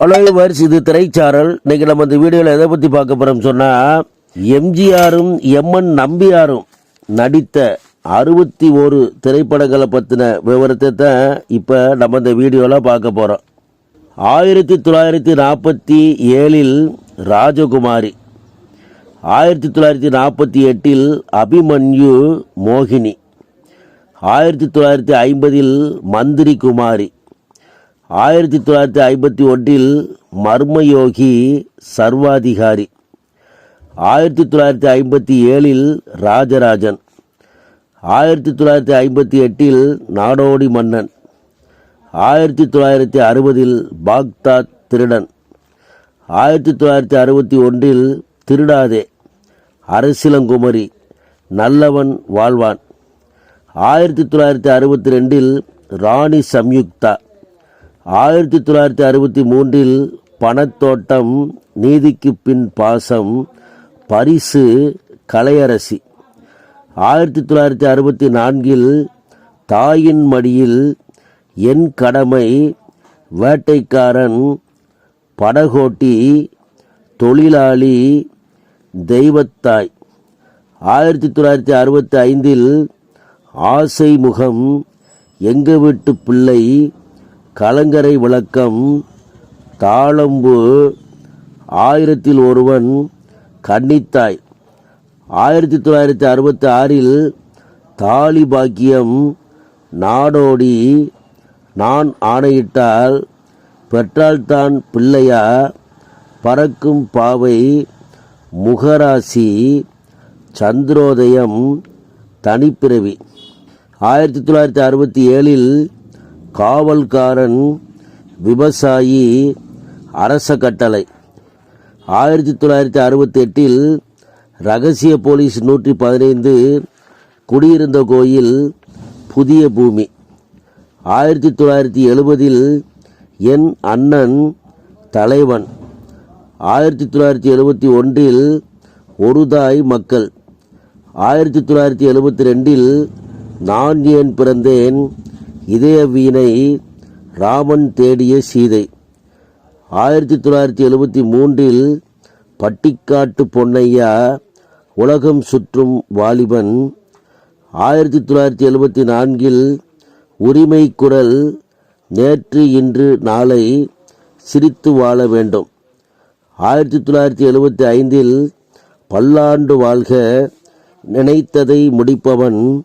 Hello verse இது திரைச்சாரல். இன்னைக்கு நம்ம இந்த வீடியோவில் எதை பற்றி பார்க்க போகிறோம் சொன்னால் எம்ஜிஆரும் எம்என் நம்பியாரும் நடித்த அறுபத்தி ஒரு திரைப்படங்களை பற்றின விவரத்தை தான் இப்போ நம்ம இந்த வீடியோவில் பார்க்க போகிறோம் ஆயிரத்தி தொள்ளாயிரத்தி நாற்பத்தி ஏழில் ராஜகுமாரி ஆயிரத்தி தொள்ளாயிரத்தி நாற்பத்தி எட்டில் அபிமன்யு மோகினி ஆயிரத்தி தொள்ளாயிரத்தி ஐம்பதில் மந்திரி குமாரி ஆயிரத்தி தொள்ளாயிரத்தி ஐம்பத்தி ஒன்றில் மர்மயோகி சர்வாதிகாரி. ஆயிரத்தி தொள்ளாயிரத்தி ஐம்பத்தி ஏழில் ராஜராஜன். ஆயிரத்தி தொள்ளாயிரத்தி ஐம்பத்தி எட்டில் நாடோடி மன்னன். ஆயிரத்தி தொள்ளாயிரத்தி அறுபதில் பாக்தாத் திருடன். ஆயிரத்தி தொள்ளாயிரத்தி அறுபத்தி ஒன்றில் திருடாதே. அரசிலங்குமரி நல்லவன் வாழ்வான். ஆயிரத்தி தொள்ளாயிரத்தி அறுபத்தி ரெண்டில் ராணி சம்யுக்தா. ஆயிரத்தி தொள்ளாயிரத்தி அறுபத்தி மூன்றில் பணத்தோட்டம் நீதிக்கு பின் பாசம் பரிசு கலையரசி. ஆயிரத்தி தொள்ளாயிரத்தி அறுபத்தி நான்கில் தாயின் மடியில் என் கடமை வேட்டைக்காரன் படகோட்டி தொழிலாளி தெய்வத்தாய். ஆயிரத்தி தொள்ளாயிரத்தி அறுபத்தி ஐந்தில் ஆசை முகம் எங்க வீட்டு பிள்ளை கலங்கரை விளக்கம் தாளம்பு. ஆயிரத்தில் ஒருவன் கன்னித்தாய். ஆயிரத்தி தொள்ளாயிரத்தி அறுபத்தி ஆறில் தாலி பாக்கியம் நாடோடி. நான் ஆணையிட்டால் பெற்றால்தான் பிள்ளையா. பறக்கும் பாவை முகராசி. சந்திரோதயம் தனிப்பிறவி. ஆயிரத்தி தொள்ளாயிரத்தி அறுபத்தி ஏழில் காவல்காரன் விவசாயி அரச கட்டளை. ஆயிரத்தி தொள்ளாயிரத்தி அறுபத்தி எட்டில் ரகசிய போலீஸ் நூற்றி பதினைந்து குடியிருந்த கோயில் புதிய பூமி. ஆயிரத்தி தொள்ளாயிரத்தி எழுபதில் என் அண்ணன் தலைவன். ஆயிரத்தி தொள்ளாயிரத்தி எழுபத்தி ஒன்றில் ஒரு தாய் மக்கள். ஆயிரத்தி தொள்ளாயிரத்தி எழுபத்தி ரெண்டில் நான் ஏன் பிறந்தேன்? இதய வீணை ராமன் தேடிய சீதை. ஆயிரத்தி தொள்ளாயிரத்தி எழுபத்தி மூன்றில் பட்டிக்காட்டு பொன்னையா உலகம் சுற்றும் வாலிபன். ஆயிரத்தி தொள்ளாயிரத்தி எழுபத்தி நான்கில் உரிமை குரல் நேற்று இன்று நாளை சிரித்து வாழ வேண்டும். ஆயிரத்தி தொள்ளாயிரத்தி எழுபத்தி ஐந்தில் பல்லாண்டு வாழ்க நினைத்ததை முடிப்பவன்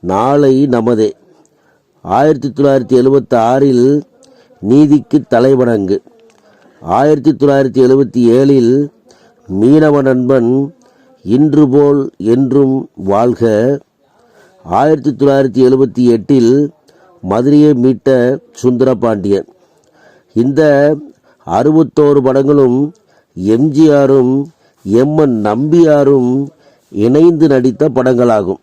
நாளை நமதே. ஆயிரத்தி தொள்ளாயிரத்தி எழுபத்தி ஆறில் நீதிக்கு தலைவணங்கு. ஆயிரத்தி தொள்ளாயிரத்தி எழுபத்தி ஏழில் மீனவ நண்பன் இன்று போல் என்றும் வாழ்க. ஆயிரத்தி தொள்ளாயிரத்தி எழுபத்தி எட்டில் மதுரையை மீட்ட சுந்தரபாண்டியன். இந்த அறுபத்தோரு படங்களும் எம்ஜிஆரும் எம்என் நம்பியாரும் இணைந்து நடித்த படங்களாகும்.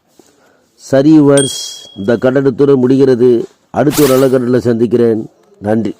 சரி வர்ஸ் இந்த கட்டணத்துடன் முடிகிறது. அடுத்த ஒரு நல்ல கட்டணத்தில் சந்திக்கிறேன். நன்றி.